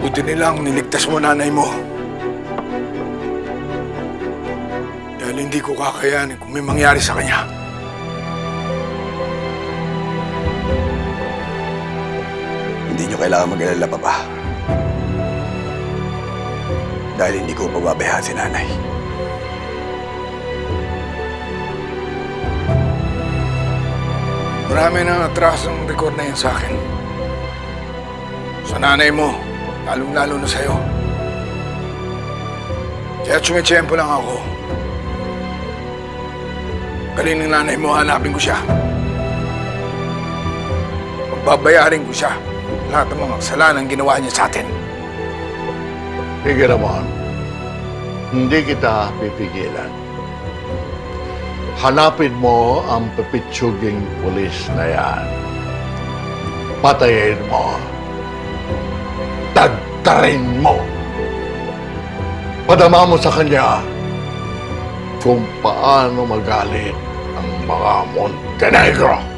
Buti nilang niligtas mo nanay mo. Dahil hindi ko kakayanin kung may mangyari sa kanya. Hindi nyo kailangan mag-alala pa pa. Dahil hindi ko pababayaan si nanay. Marami nang atrasong record na yan sa akin. Sa nanay mo, lalong-lalo na sa'yo. Kaya tsumitsyempo lang ako. Galing ng nanay mo, hanapin ko siya. Pagbabayarin ko siya lahat ng mga kasalanan ginawa niya sa atin. Sige. Hindi kita pipigilan. Hanapin mo ang pipitsuging pulis na yan. Patayin mo. Patarin mo! Padama mo sa kanya kung paano magalit ang mga Montenegro. Montenegro!